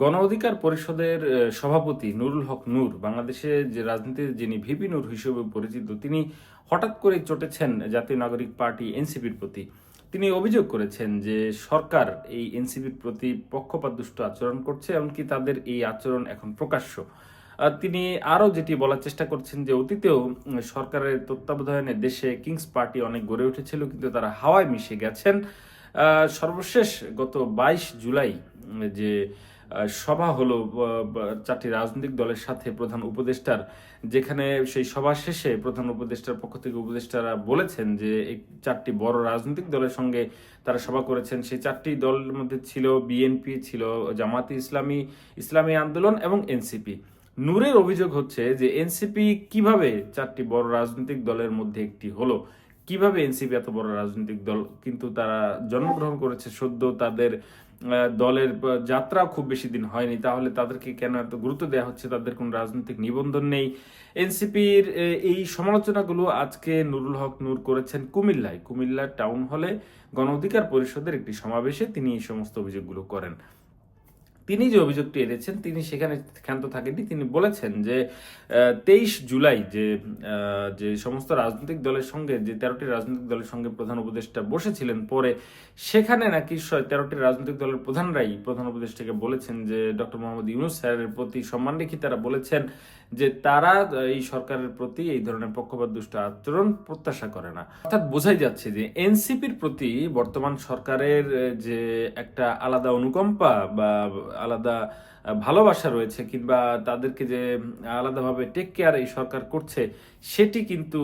গণ অধিকার পরিষদের সভাপতি নুরুল হক নূর, বাংলাদেশে যে রাজনীতির যিনি ভিপি নূর হিসেবে পরিচিত, তিনি হঠাৎ করে চটেছেন জাতীয় নাগরিক পার্টি এনসিপির প্রতি। তিনি অভিযোগ করেছেন যে সরকার এই এনসিপির প্রতি পক্ষপাতদুষ্ট আচরণ করছে, এমনকি তাদের এই আচরণ এখন প্রকাশ্য। তিনি আরও যেটি বলার চেষ্টা করছেন যে অতীতেও সরকারের তত্ত্বাবধানে দেশে কিংস পার্টি অনেক গড়ে উঠেছিল, কিন্তু তারা হাওয়ায় মিশে গেছেন। সর্বশেষ গত বাইশ জুলাই যে সভা হলো চারটি রাজনৈতিক দলের সাথে প্রধান উপদেষ্টার, যেখানে সেই সভা শেষে প্রধান উপদেষ্টার পক্ষ থেকে উপদেষ্টারা বলেছেন যে চারটি বড় রাজনৈতিক দলের সঙ্গে তারা সভা করেছেন। সেই চারটি দলের মধ্যে ছিল বিএনপি ছিল জামাতি ইসলামী ইসলামী আন্দোলন এবং এনসিপি নূরের অভিযোগ হচ্ছে যে এনসিপি কীভাবে চারটি বড় রাজনৈতিক দলের মধ্যে একটি হলো? কীভাবে এনসিপি এত বড় রাজনৈতিক দল? কিন্তু তারা জন্মগ্রহণ করেছে, সদ্য তাদের দলের যাত্রা খুব বেশি দিন হয়নি। তাহলে তাদেরকে কেন এত গুরুত্ব দেওয়া হচ্ছে? তাদের কোনো রাজনৈতিক নিবন্ধন নেই। এনসিপির এই সমালোচনাগুলো আজকে নুরুল হক নূর করেছেন কুমিল্লায়। কুমিল্লা টাউন হলে গণ অধিকার পরিষদের একটি সমাবেশে তিনি এই সমস্ত অভিযোগগুলো করেন। তিনি যে অভিযোগটি এনেছেন, তিনি সেখানে ক্ষান্ত থাকেননি। তিনি বলেছেন যে তেইশ জুলাই যে যে সমস্ত রাজনৈতিক দলের সঙ্গে, যে তেরোটি রাজনৈতিক দলের সঙ্গে প্রধান উপদেষ্টা বসেছিলেন, পরে সেখানে নাকি তেরোটি রাজনৈতিক দলের প্রধানরাই প্রধান উপদেষ্টাকে বলেছেন যে, ডক্টর মোহাম্মদ ইউনুস স্যারের প্রতি সম্মান রেখে তারা বলেছেন যে, তারা এই সরকারের প্রতি এই ধরনের পক্ষপাত, দুষ্ট আচরণ প্রত্যাশা করে না। অর্থাৎ বোঝাই যাচ্ছে যে, এনসিপির প্রতি বর্তমান সরকারের যে একটা আলাদা অনুকম্পা বা আলাদা ভালোবাসা রয়েছে কিংবা তাদেরকে যে আলাদাভাবে টেক কেয়ার এই সরকার করছে, সেটি কিন্তু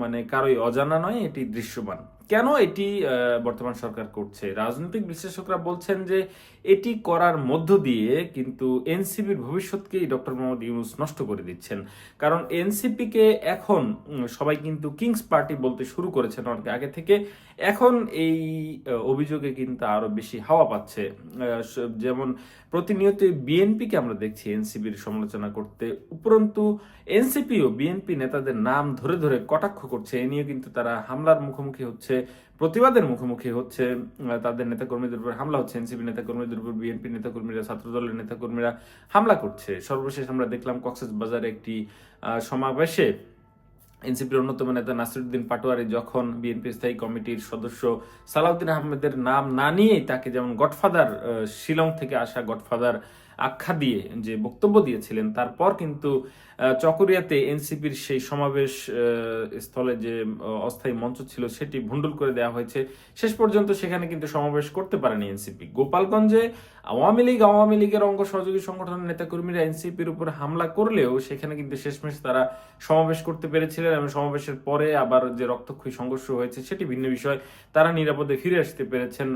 মানে কারোই অজানা নয়, এটি দৃশ্যমান। কেন এটি বর্তমান সরকার করছে? রাজনৈতিক বিশ্লেষকরা বলছেন যে এটি করার মধ্য দিয়ে কিন্তু এনসিপির ভবিষ্যৎকেই ডক্টর মোহাম্মদ ইউনুস নষ্ট করে দিচ্ছেন। কারণ এনসিপিকে এখন সবাই কিন্তু কিংস পার্টি বলতে শুরু করেছেন অনেক আগে থেকে। এখন এই অভিযোগে কিন্তু আরও বেশি হাওয়া পাচ্ছে। যেমন প্রতিনিয়ত বিএনপিকে আমরা দেখছি এনসিপির সমালোচনা করতে। উপরন্তু এনসিপিও বিএনপি নেতাদের নাম ধরে ধরে কটাক্ষ করছে। এ নিয়ে কিন্তু তারা হামলার মুখোমুখি হচ্ছে। প্রতিবাদের মুখোমুখি হচ্ছে তাদের নেতাকর্মীদের উপর হামলা হচ্ছে, এনসিপি নেতাকর্মীদের উপর, বিএনপি নেতাকর্মীরা, ছাত্রদলের নেতাকর্মীরা হামলা করছে। সর্বশেষ আমরা দেখলাম কক্সেস বাজারে একটি সমাবেশে এনসিপির অন্যতম নেতা নাসিরুদ্দিন পাটোয়ারি যখন বিএনপি স্থায়ী কমিটির সদস্য সালাউদ্দিন আহমেদের নাম না নিয়েই তাকে যেমন গডফাদার শিলং থেকে আসা গডফাদার আখ্যা দিয়ে যে বক্তব্য দিয়েছিলেন, তারপর কিন্তু চকরিয়াতে এনসিপির সেই সমাবেশ স্থলে যে অস্থায়ী মঞ্চ ছিল সেটি ভুন্ডুল করে দেওয়া হয়েছে। শেষ পর্যন্ত সেখানে কিন্তু সমাবেশ করতে পারেনি এনসিপি। গোপালগঞ্জে আওয়ামী লীগ, আওয়ামী লীগের অঙ্গ সহযোগী সংগঠনের নেতাকর্মীরা এনসিপির উপর হামলা করলেও সেখানে কিন্তু শেষমেশ তারা সমাবেশ করতে পেরেছিলেন এবং সমাবেশের পরে আবার যে রক্তক্ষয়ী সংঘর্ষ হয়েছে সেটি ভিন্ন বিষয়। তারা নিরাপদে ফিরে আসতে পেরেছেন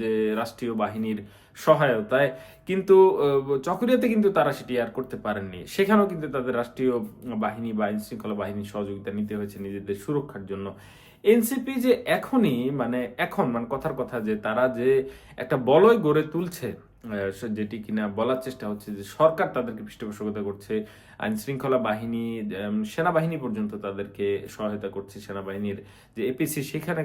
যে রাষ্ট্রীয় বাহিনীর সহায়তায় কিন্তু চকরিয়াতে কিন্তু তারা সেটি আর করতে পারেননি। সেখানেও কিন্তু তাদের রাষ্ট্রীয় বাহিনী বা আইন শৃঙ্খলা বাহিনীর সহযোগিতা নিতে হয়েছে নিজেদের সুরক্ষার জন্য। এনসিপি যে এখনই মানে এখন মানে কথার কথা যে তারা যে একটা বলয় গড়ে তুলছে যেটি কিনা বলার চেষ্টা হচ্ছে যে সরকার তাদেরকে পৃষ্ঠপোষকতা করছে আইন শৃঙ্খলা বাহিনী সেনাবাহিনী পর্যন্ত তাদেরকে সহায়তা করছে, সেনাবাহিনীর যে এপিসি সেখানে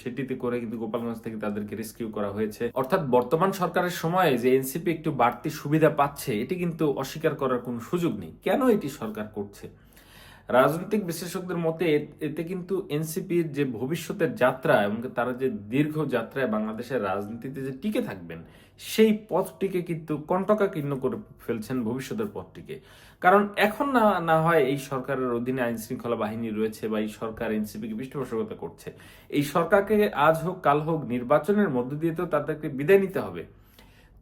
সেটিতে করে কিন্তু গোপালগঞ্জ থেকে তাদেরকে রেস্কিউ করা হয়েছে। অর্থাৎ বর্তমান সরকারের সময়ে যে এনসিপি একটু বাড়তি সুবিধা পাচ্ছে, এটি কিন্তু অস্বীকার করার কোনো সুযোগ নেই। কেন এটি সরকার করছে? রাজনৈতিক বিশ্লেষকদের মতে এতে কিন্তু এনসিপির যে ভবিষ্যতের যাত্রা এবং তারা যে দীর্ঘ যাত্রায় বাংলাদেশের রাজনীতিতে যে টিকে থাকবেন, সেই পথটিকে কিন্তু কণ্টকাকীর্ণ করে ফেলছেন ভবিষ্যতের পথটিকে। কারণ এখন না না হয় এই সরকারের অধীনে আইন শৃঙ্খলা বাহিনী রয়েছে বা এই সরকার এনসিপিকে পৃষ্ঠপোষকতা করছে। এই সরকারকে আজ হোক, কাল হোক, নির্বাচনের মধ্য দিয়ে তো তাদেরকে বিদায় নিতে হবে।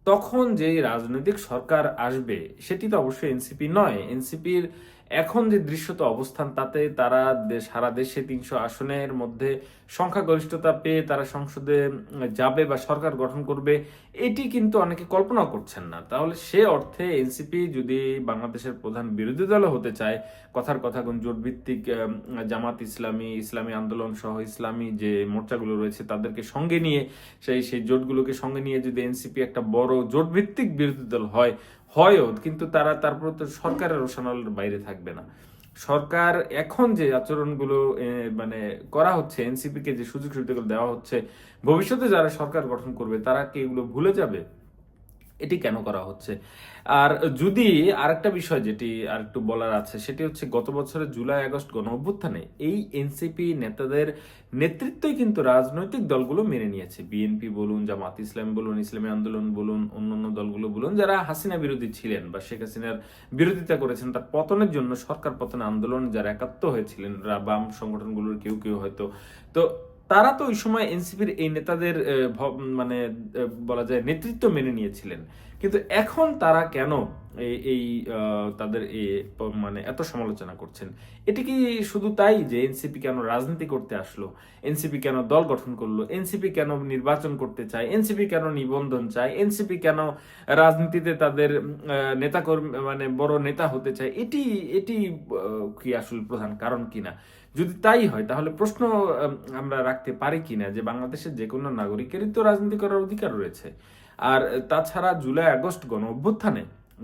তখন যে রাজনৈতিক সরকার আসবে, সেটি তো অবশ্যই এনসিপি নয়। এনসিপির এখন যে দৃশ্যত অবস্থান তাতে তারা সারা দেশে তিনশো আসনের মধ্যে সংখ্যাগরিষ্ঠতা পেয়ে তারা সংসদে যাবে বা সরকার গঠন করবে এটি কিন্তু অনেকে কল্পনাও করছেন না। তাহলে সে অর্থে এনসিপি যদি বাংলাদেশের প্রধান বিরোধী দল হতে চায় কথার কথা কোন জোট ভিত্তিক উম, জামাত ইসলামী ইসলামী আন্দোলন সহ ইসলামী যে মোর্চাগুলো রয়েছে তাদেরকে সঙ্গে নিয়ে সেই সেই জোটগুলোকে সঙ্গে নিয়ে যদি এনসিপি একটা বড় জোট ভিত্তিক বিরোধী দল হয় হয়ও, কিন্তু তারা তারপর তো সরকারের রোশানলের বাইরে থাকবে না। সরকার এখন যে আচরণগুলো মানে করা হচ্ছে এনসিপি কে যে সুযোগ সুবিধাগুলো দেওয়া হচ্ছে, ভবিষ্যতে যারা সরকার গঠন করবে, তারা কি এগুলো ভুলে যাবে? এটি কেন করা হচ্ছে? আর যদি আরেকটা বিষয় যেটি আর একটু বলার আছে, সেটি হচ্ছে গত বছরের জুলাই, আগস্ট গণ অভ্যুত্থানে এই এনসিপি নেতাদের নেতৃত্বই কিন্তু রাজনৈতিক দলগুলো মেনে নিয়েছে। বিএনপি বলুন, জামাত ইসলাম বলুন, ইসলামী আন্দোলন বলুন, অন্যান্য দলগুলো বলুন, যারা হাসিনা বিরোধী ছিলেন বা শেখ হাসিনার বিরোধিতা করেছেন, তার পতনের জন্য সরকার পতনের আন্দোলন যারা একাত্ম হয়েছিলেন বাম সংগঠনগুলোর কেউ কেউ হয়তো। তো তারা তো ওই সময় এনসিপির এই নেতাদের মানে বলা যায় নেতৃত্ব মেনে নিয়েছিলেন। কিন্তু এখন তারা কেন এই তাদের মানে এত সমালোচনা করছেন? এটি কি শুধু তাই যে এনসিপি কেন রাজনীতি করতে আসলো? এনসিপি কেন দল গঠন করল? এনসিপি কেন নির্বাচন করতে চায়? এনসিপি কেন নিবন্ধন চায়? এনসিপি কেন রাজনীতিতে তাদের নেতা মানে বড় নেতা হতে চায়? এটি এটি কি আসলে প্রধান কারণ কিনা? যদি তাই হয়, তাহলে প্রশ্ন আমরা রাখতে পারি কিনা যে বাংলাদেশের যে কোনো নাগরিকেরই তো রাজনীতি করার অধিকার রয়েছে। আর তাছাড়া জুলাই আগস্ট গণ অভ্যুত্থানে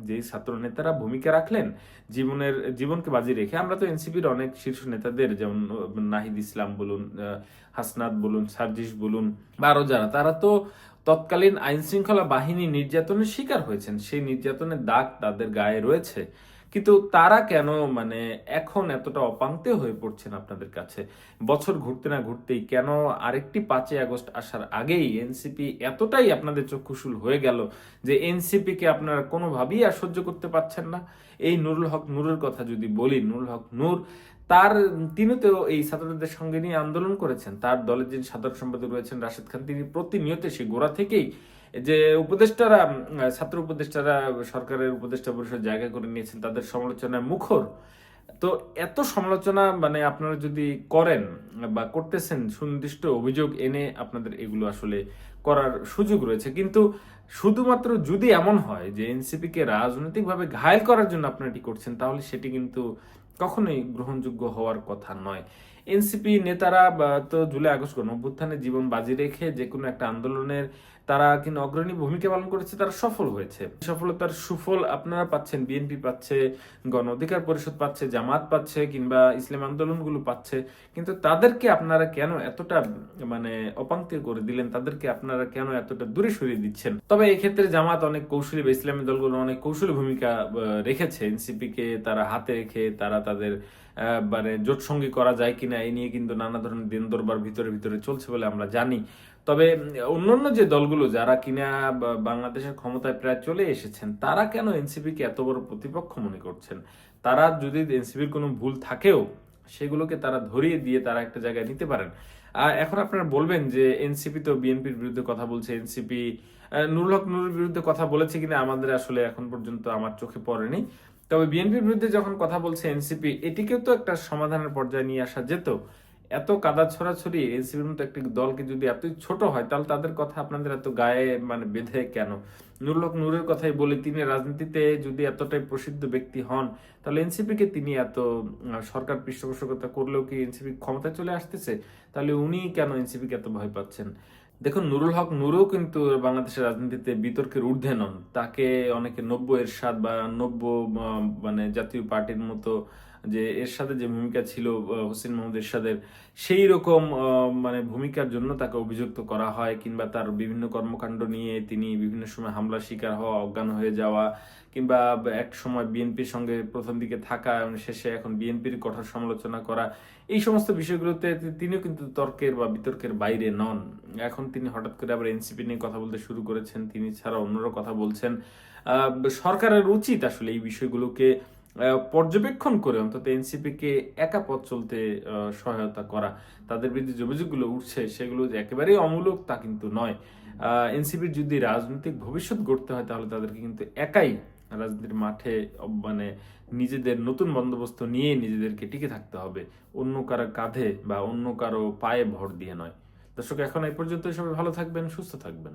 যে ছাত্র নেতারা ভূমিকা রাখলেন, জীবনের, জীবনকে বাজি রেখে, আমরা তো এনসিপির অনেক শীর্ষ নেতাদের, যেমন, নাহিদ ইসলাম বলুন হাসনাত বলুন, সার্জিস বলুন, বা আরও যারা, তারা তো তৎকালীন আইন শৃঙ্খলা বাহিনী নির্যাতনের শিকার হয়েছেন। সেই নির্যাতনের দাগ তাদের গায়ে রয়েছে। কিন্তু তারা কেন মানে এখন এতটা অপান্তে হয়ে পড়ছেন আপনাদের কাছে? বছর ঘুরতে না ঘুরতেই কেন আরেকটি পাঁচই আগস্ট আসার আগেই এনসিপি এতটাই আপনাদের চক্ষুশুল হয়ে গেল যে এনসিপি কে আপনারা কোনোভাবেই আর সহ্য করতে পারছেন না? এই নুরুল হক নুরের কথা যদি বলি, নুরুল হক নূর, তার তিনি তো এই ছাত্রদের সঙ্গে নিয়ে আন্দোলন করেছেন। তার দলের যিনি সাধারণ সম্পাদক রয়েছেন রাশেদ খান, তিনি প্রতিনিয়ত সেই গোড়া থেকেই যে উপদেষ্টারা ছাত্র উপদেষ্টারা, সরকারের উপদেষ্টা পরিষদ জায়গা করে নিয়েছেন, তাদের সমালোচনায় মুখর। তো এত সমালোচনা মানে আপনারা যদি করেন বা করতেছেন, সুনির্দিষ্ট অভিযোগ এনে আপনাদের এগুলো আসলে করার সুযোগ রয়েছে। কিন্তু শুধুমাত্র যদি এমন হয় যে এনসিপি কে রাজনৈতিকভাবে ঘায়ল করার জন্য আপনারা এটি করছেন, তাহলে সেটি কিন্তু কখনোই গ্রহণযোগ্য হওয়ার কথা নয়। এনসিপি নেতারা তো জুলাই আগস্ট গণ অভ্যুত্থানে জীবন বাজি রেখে যে কোনো একটা আন্দোলনের তারা কিন্তু অগ্রণী ভূমিকা পালন করেছে, তারা সফল হয়েছে। সফলতার সুফল আপনারা পাচ্ছেন, বিএনপি পাচ্ছে, গণ অধিকার পরিষদ পাচ্ছে, জামাত পাচ্ছে, কিংবা ইসলাম আন্দোলনগুলো পাচ্ছে। কিন্তু তাদেরকে আপনারা কেন এতটা মানে অপাঙ্ক্তি করে দিলেন? তাদেরকে আপনারা কেন এতটা দূরে সরিয়ে দিচ্ছেন? তবে এক্ষেত্রে জামাত অনেক কৌশলী বা ইসলামী দলগুলো অনেক কৌশলী ভূমিকা রেখেছে। এনসিপি কে তারা হাতে রেখে তারা তাদের মানে জোট সঙ্গী করা যায় কিনা, এই নিয়ে কিন্তু নানা ধরনের দিন দরবার ভিতরে ভিতরে চলছে বলে আমরা জানি। তবে অন্যান্য যে দলগুলো যারা কিনা বাংলাদেশের ক্ষমতায় প্রায় চলে এসেছেন, তারা কেন এনসিপি কে এত বড় প্রতিপক্ষ মনে করছেন? তারা যদি এনসিপির কোনো ভুল থাকেও, সেগুলোকে তারা ধরিয়ে দিয়ে তারা একটা জায়গায় নিতে পারেন। আর এখন আপনারা বলবেন যে এনসিপি তো বিএনপির বিরুদ্ধে কথা বলছে, এনসিপি নুরুল হক নুরের বিরুদ্ধে কথা বলেছে কিনা, আমাদের আসলে এখন পর্যন্ত আমার চোখে পড়েনি। তবে বিএনপির বিরুদ্ধে যখন কথা বলছে এনসিপি, এটিকেও তো একটা সমাধানের পর্যায়ে নিয়ে আসা যেত। এত কাদা ছড়াছড়ি এনসিপির মতো একটি দলকে যদি এতই ছোট হয়, তাহলে তাদের কথা আপনাদের এত গায়ে মানে বেঁধে কেন? নুরুল হক নূরের কথাই বলি, তিনি রাজনীতিতে যদি এতটাই প্রসিদ্ধ ব্যক্তি হন, তাহলে এনসিপি কে তিনি এত সরকার পৃষ্ঠপোষকতা করলেও কি এনসিপি ক্ষমতায় চলে আসতেছে? তাহলে উনি কেন এনসিপি কে এত ভয় পাচ্ছেন? দেখুন, নুরুল হক নুরও কিন্তু বাংলাদেশের রাজনীতিতে বিতর্কের ঊর্ধ্বে নন। তাকে অনেকে নব্য এরশাদ বা নব্য মানে জাতীয় পার্টির মতো যে এরশাদের যে ভূমিকা ছিল হোসেন মোহাম্মদ এরশাদের সেই রকম মানে ভূমিকার জন্য তাকে অভিযুক্ত করা হয় কিংবা তার বিভিন্ন কর্মকাণ্ড নিয়ে তিনি বিভিন্ন সময় হামলার শিকার হওয়া, অজ্ঞান হয়ে যাওয়া কিংবা এক সময় বিএনপির সঙ্গে প্রথম দিকে থাকা, এবং শেষে এখন বিএনপির কঠোর সমালোচনা করা, এই সমস্ত বিষয়গুলোতে তিনিও কিন্তু তর্কের বা বিতর্কের বাইরে নন। এখন তিনি হঠাৎ করে আবার এনসিপি নিয়ে কথা বলতে শুরু করেছেন, তিনি ছাড়া অন্যরা কথা বলছেন। সরকারের উচিত আসলে এই বিষয়গুলোকে পর্যবেক্ষণ করে অন্তত এনসিপি কে একা পথ চলতে সহায়তা করা, তাদের বিরুদ্ধে যে অভিযোগগুলো উঠছে, সেগুলো যে একেবারেই অমূলক তা কিন্তু নয়। এনসিপির যদি রাজনৈতিক ভবিষ্যৎ গড়তে হয়, তাহলে তাদেরকে কিন্তু একাই রাজনীতির মাঠে মানে নিজেদের নতুন বন্দোবস্ত নিয়ে নিজেদেরকে টিকে থাকতে হবে। অন্য কারও কাঁধে বা অন্য কারও পায়ে ভর দিয়ে নয়। দর্শক, এখন এই পর্যন্ত সবাই ভালো থাকবেন, সুস্থ থাকবেন।